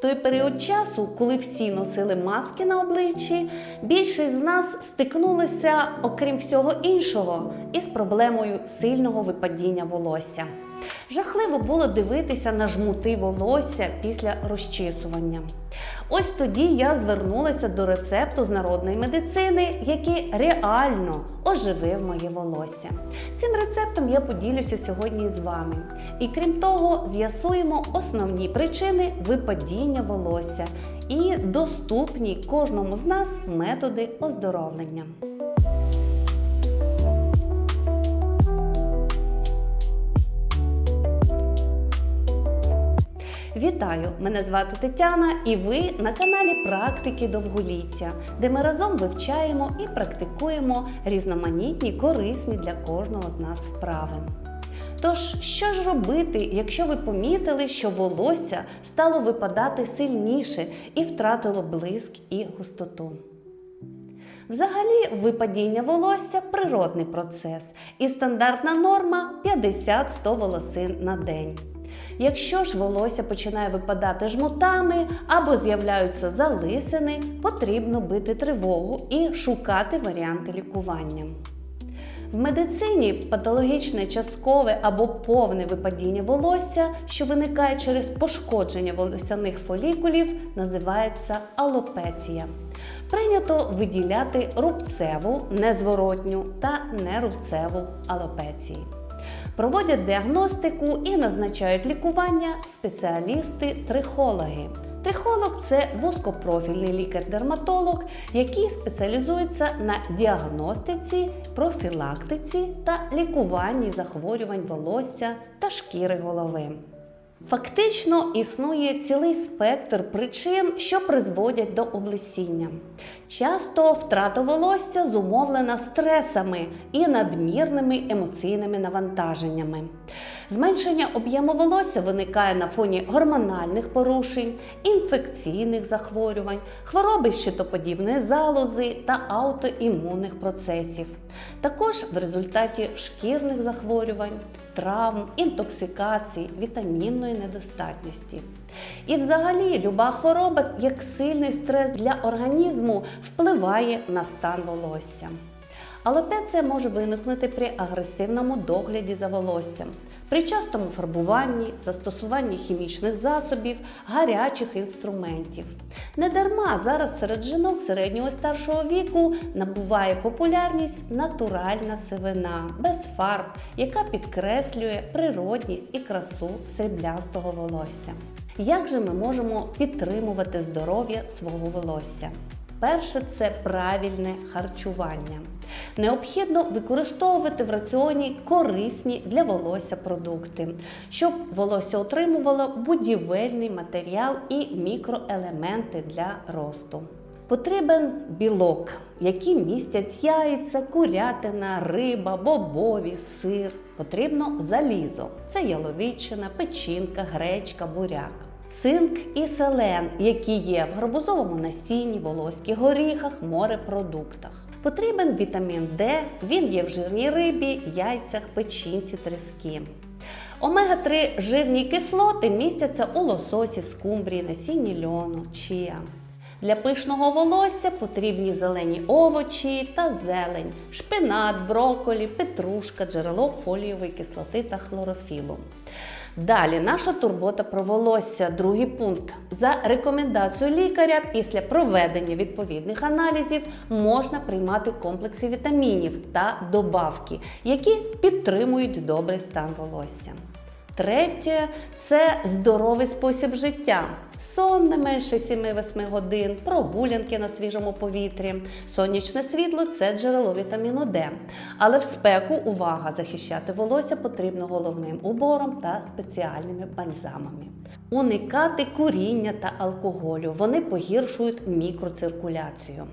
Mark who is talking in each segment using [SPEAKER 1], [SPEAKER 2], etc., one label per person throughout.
[SPEAKER 1] той період часу, коли всі носили маски на обличчі, більшість з нас стикнулися, окрім всього іншого, із проблемою сильного випадіння волосся. Жахливо було дивитися на жмути волосся після розчісування. Ось тоді я звернулася до рецепту з народної медицини, який реально оживив моє волосся. Цим рецептом я поділюся сьогодні з вами. І крім того, з'ясуємо основні причини випадіння волосся і доступні кожному з нас методи оздоровлення. Вітаю! Мене звати Тетяна, і ви на каналі Практики довголіття, де ми разом вивчаємо і практикуємо різноманітні, корисні для кожного з нас вправи. Тож, що ж робити, якщо ви помітили, що волосся стало випадати сильніше і втратило блиск і густоту? Взагалі, випадіння волосся природний процес, і стандартна норма 50-100 волосин на день. Якщо ж волосся починає випадати жмутами або з'являються залисини, потрібно бити тривогу і шукати варіанти лікування. В медицині патологічне часткове або повне випадіння волосся, що виникає через пошкодження волосяних фолікулів, називається алопеція. Прийнято виділяти рубцеву, незворотню та нерубцеву алопеції. Проводять діагностику і назначають лікування спеціалісти-трихологи. Трихолог це вузькопрофільний лікар-дерматолог, який спеціалізується на діагностиці, профілактиці та лікуванні захворювань волосся та шкіри голови. Фактично існує цілий спектр причин, що призводять до облесіння. Часто втрата волосся зумовлена стресами і надмірними емоційними навантаженнями. Зменшення об'єму волосся виникає на фоні гормональних порушень, інфекційних захворювань, хвороби щитоподібної залози та аутоімунних процесів. Також в результаті шкірних захворювань, травм, інтоксикацій, вітамінної недостатності. І взагалі люба хвороба, як сильний стрес для організму, впливає на стан волосся. Алопеція може виникнути при агресивному догляді за волоссям, при частому фарбуванні, застосуванні хімічних засобів, гарячих інструментів. Недарма зараз серед жінок середнього старшого віку набуває популярність натуральна сивина без фарб, яка підкреслює природність і красу сріблястого волосся. Як же ми можемо підтримувати здоров'я свого волосся? Перше це правильне харчування. Необхідно використовувати в раціоні корисні для волосся продукти, щоб волосся отримувало будівельний матеріал і мікроелементи для росту. Потрібен білок, які містять яйця, курятина, риба, бобові, сир. Потрібно залізо. Це яловичина, печінка, гречка, буряк. Цинк і селен, які є в гарбузовому насінні, волоських горіхах, морепродуктах. Потрібен вітамін Д, він є в жирній рибі, яйцях, печінці, тріски. Омега-3 жирні кислоти містяться у лососі, скумбрії, насінні льону, чия. Для пишного волосся потрібні зелені овочі та зелень, шпинат, брокколі, петрушка, джерело фолієвої кислоти та хлорофілу. Далі наша турбота про волосся. Другий пункт. За рекомендацією лікаря після проведення відповідних аналізів можна приймати комплекси вітамінів та добавки, які підтримують добрий стан волосся. Третє це здоровий спосіб життя. Сон не менше 7-8 годин, прогулянки на свіжому повітрі. Сонячне світло це джерело вітаміну Д. Але в спеку увага захищати волосся потрібно головним убором та спеціальними бальзамами. Уникати куріння та алкоголю. Вони погіршують мікроциркуляцію.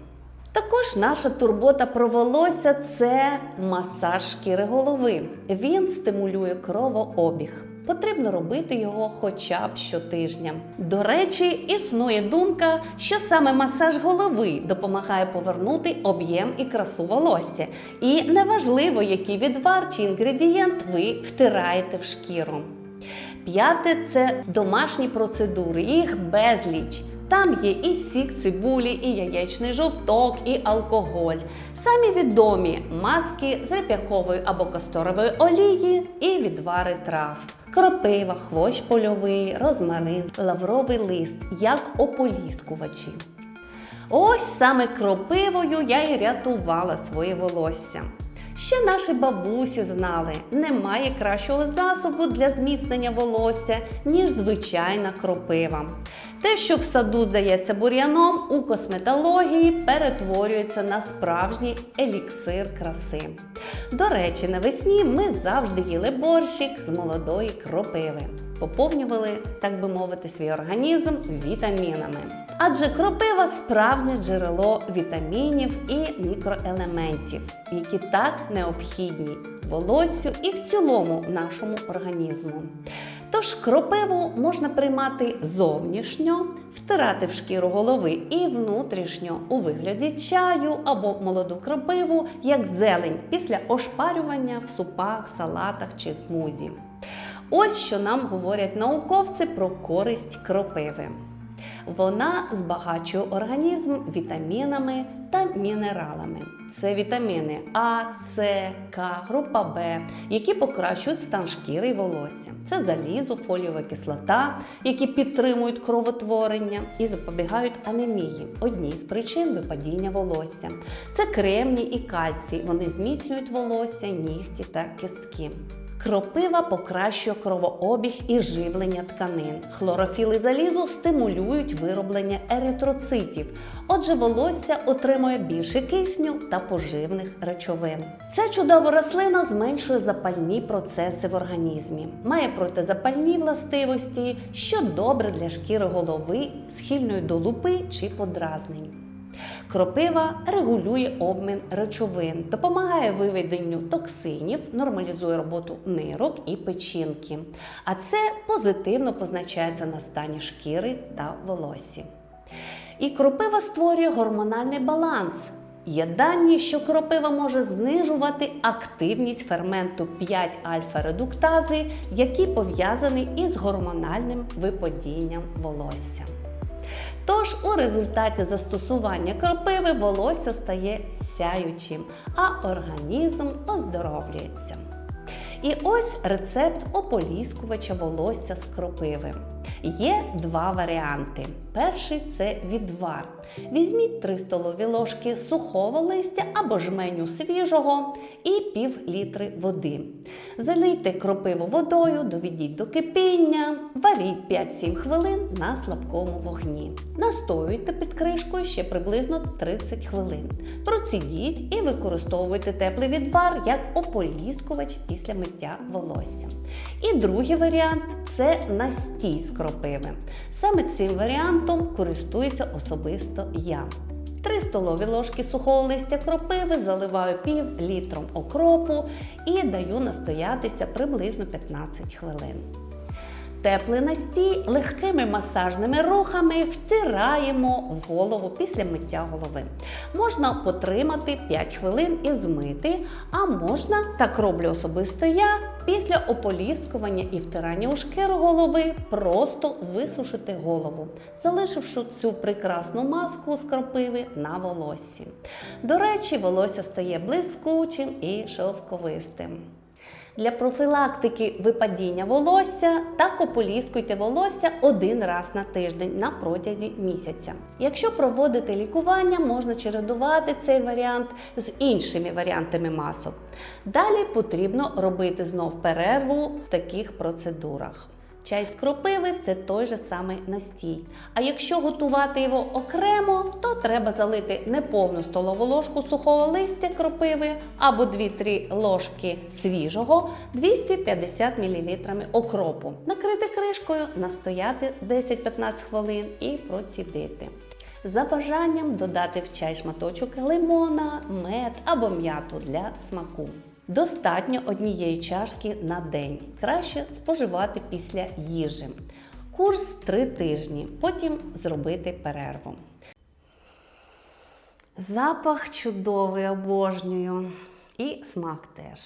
[SPEAKER 1] Також наша турбота про волосся це масаж шкіри голови. Він стимулює кровообіг. Потрібно робити його хоча б щотижня. До речі, існує думка, що саме масаж голови допомагає повернути об'єм і красу волосся. І неважливо, який відвар чи інгредієнт ви втираєте в шкіру. П'яте це домашні процедури, їх безліч. Там є і сік цибулі, і яєчний жовток, і алкоголь. Самі відомі маски з реп'якової або касторової олії і відвари трав. Кропива, хвощ польовий, розмарин, лавровий лист, як ополіскувачі. Ось саме кропивою я і рятувала своє волосся. Ще наші бабусі знали, немає кращого засобу для зміцнення волосся, ніж звичайна кропива. Те, що в саду здається бур'яном, у косметології перетворюється на справжній еліксир краси. До речі, навесні ми завжди їли борщик з молодої кропиви. Поповнювали, так би мовити, свій організм вітамінами. Адже кропива справжнє джерело вітамінів і мікроелементів, які так необхідні волоссю і в цілому нашому організму. Тож кропиву можна приймати зовнішньо, втирати в шкіру голови і внутрішньо у вигляді чаю або молоду кропиву, як зелень після ошпарювання в супах, салатах чи смузі. Ось що нам говорять науковці про користь кропиви. Вона збагачує організм вітамінами та мінералами. Це вітаміни А, С, К, група Б, які покращують стан шкіри і волосся. Це залізо, фолієва кислота, які підтримують кровотворення і запобігають анемії одній з причин випадіння волосся. Це кремній і кальцій. Вони зміцнюють волосся, нігті та кістки. Кропива покращує кровообіг і живлення тканин. Хлорофіл і залізо стимулюють вироблення еритроцитів. Отже, волосся отримує більше кисню та поживних речовин. Ця чудова рослина зменшує запальні процеси в організмі, має протизапальні властивості, що добре для шкіри голови, схильної до лупи чи подразнень. Кропива регулює обмін речовин, допомагає виведенню токсинів, нормалізує роботу нирок і печінки. А це позитивно позначається на стані шкіри та волосі. І кропива створює гормональний баланс. Є дані, що кропива може знижувати активність ферменту 5-альфа-редуктази, який пов'язаний із гормональним випадінням волосся. Тож у результаті застосування кропиви волосся стає сяючим, а організм оздоровлюється. І ось рецепт ополіскувача волосся з кропиви. Є два варіанти. Перший це відвар. Візьміть 3 столові ложки сухого листя або жменю свіжого і пів літри води. Залийте кропиву водою, доведіть до кипіння, варіть 5-7 хвилин на слабкому вогні. Настоюйте під кришкою ще приблизно 30 хвилин. Процідіть і використовуйте теплий відвар як ополіскувач після миття волосся. І другий варіант це настій з кропиви. Саме цим варіантом користуюся особисто я. 3 столові ложки сухого листя кропиви заливаю пів літром окропу і даю настоятися приблизно 15 хвилин. Теплий настій легкими масажними рухами втираємо в голову після миття голови. Можна потримати 5 хвилин і змити, а можна, так роблю особисто я, після ополіскування і втирання у шкіру голови просто висушити голову, залишивши цю прекрасну маску з кропиви на волоссі. До речі, волосся стає блискучим і шовковистим. Для профілактики випадіння волосся та кополіскуйте волосся один раз на тиждень на протязі місяця. Якщо проводити лікування, можна чередувати цей варіант з іншими варіантами масок. Далі потрібно робити знов перерву в таких процедурах. Чай з кропиви це той же самий настій. А якщо готувати його окремо, то треба залити неповну столову ложку сухого листя кропиви або 2-3 ложки свіжого 250 мл окропу. Накрити кришкою, настояти 10-15 хвилин і процідити. За бажанням додати в чай шматочок лимона, мед або м'яту для смаку. Достатньо однієї чашки на день. Краще споживати після їжі. Курс 3 тижні, потім зробити перерву. Запах чудовий обожнюю. І смак теж.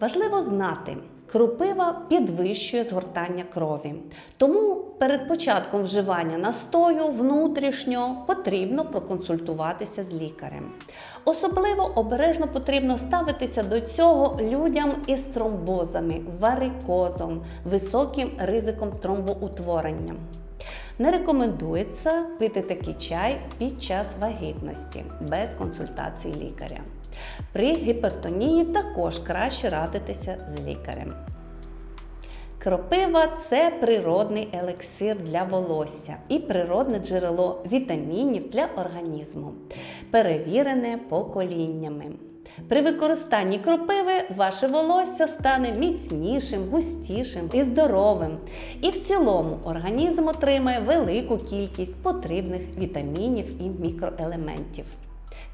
[SPEAKER 1] Важливо знати, Крупива підвищує згортання крові. Тому перед початком вживання настою внутрішньо потрібно проконсультуватися з лікарем. Особливо обережно потрібно ставитися до цього людям із тромбозами, варикозом, високим ризиком тромбоутворення. Не рекомендується пити такий чай під час вагітності без консультації лікаря. При гіпертонії також краще радитися з лікарем. Кропива це природний елексир для волосся і природне джерело вітамінів для організму, перевірене поколіннями. При використанні кропиви ваше волосся стане міцнішим, густішим і здоровим. І в цілому організм отримає велику кількість потрібних вітамінів і мікроелементів.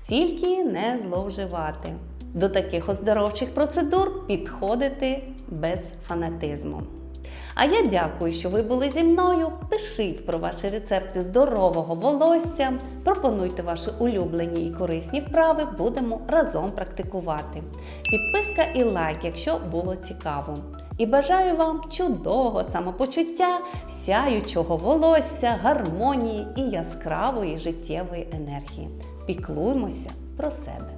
[SPEAKER 1] Тільки не зловживати. До таких оздоровчих процедур підходити без фанатизму. А я дякую, що ви були зі мною. Пишіть про ваші рецепти здорового волосся, пропонуйте ваші улюблені і корисні вправи, будемо разом практикувати. Підписка і лайк, якщо було цікаво. І бажаю вам чудового самопочуття, сяючого волосся, гармонії і яскравої життєвої енергії. Піклуймося про себе.